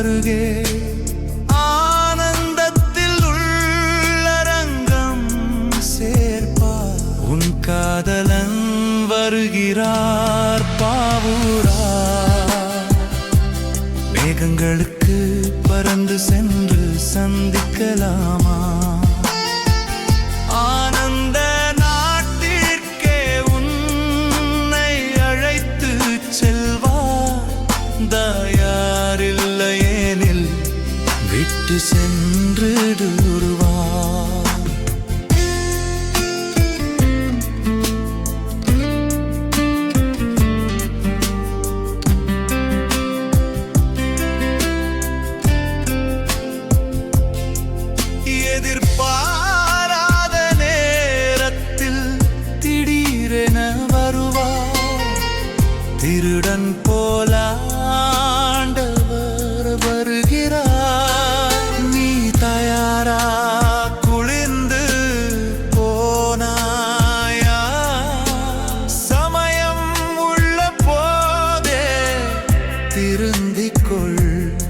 அருகே ஆனந்தத்தில் உள்ளரங்கம் சேர்ப்பார் உன் காதலன் வருகிறார் பாவூரா. மேகங்களுக்கு பறந்து சென்று சந்திக்கலாமா? ஆனந்த நாட்டிற்கே விட்டு சென்றுடுவார். எதிர்பாராத நேரத்தில் திடீரென வருவார். திருடன் போலா திருந்திக்கொள்